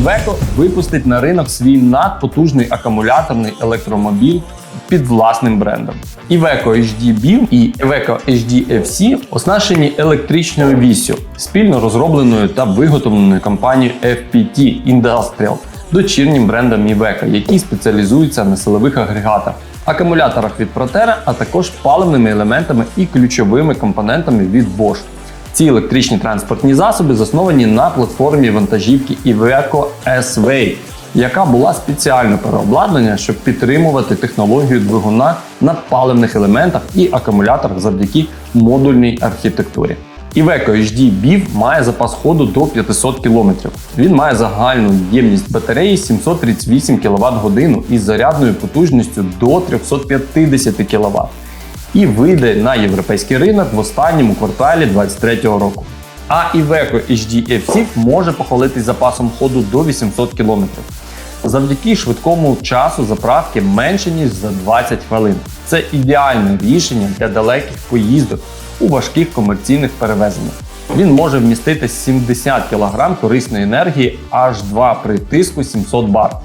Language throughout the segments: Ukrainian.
Iveco випустить на ринок свій надпотужний акумуляторний електромобіль під власним брендом. Iveco HD BIM і Iveco HD FC оснащені електричною вісю, спільно розробленою та виготовленою компанією FPT Industrial, дочірнім брендом Iveco, який спеціалізується на силових агрегатах, акумуляторах від Proterra, а також паливними елементами і ключовими компонентами від Bosch. Ці електричні транспортні засоби засновані на платформі вантажівки Iveco S-Way, яка була спеціально переобладнана, щоб підтримувати технологію двигуна на паливних елементах і акумуляторах завдяки модульній архітектурі. Iveco HD BIV має запас ходу до 500 км. Він має загальну ємність батареї 738 кВт годину із зарядною потужністю до 350 кВт і вийде на європейський ринок в останньому кварталі 2023 року. А Iveco HD FC може похвалитись запасом ходу до 800 км. Завдяки швидкому часу заправки менше ніж за 20 хвилин. Це ідеальне рішення для далеких поїздок у важких комерційних перевезеннях. Він може вмістити 70 кг корисної енергії H2 при тиску 700 бар.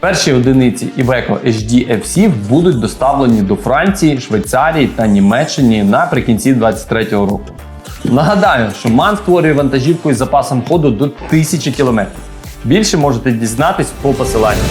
Перші одиниці Iveco HDFC будуть доставлені до Франції, Швейцарії та Німеччини наприкінці 2023 року. Нагадаю, що МАН створює вантажівку із запасом ходу до 1000 км. Більше можете дізнатись по посиланню.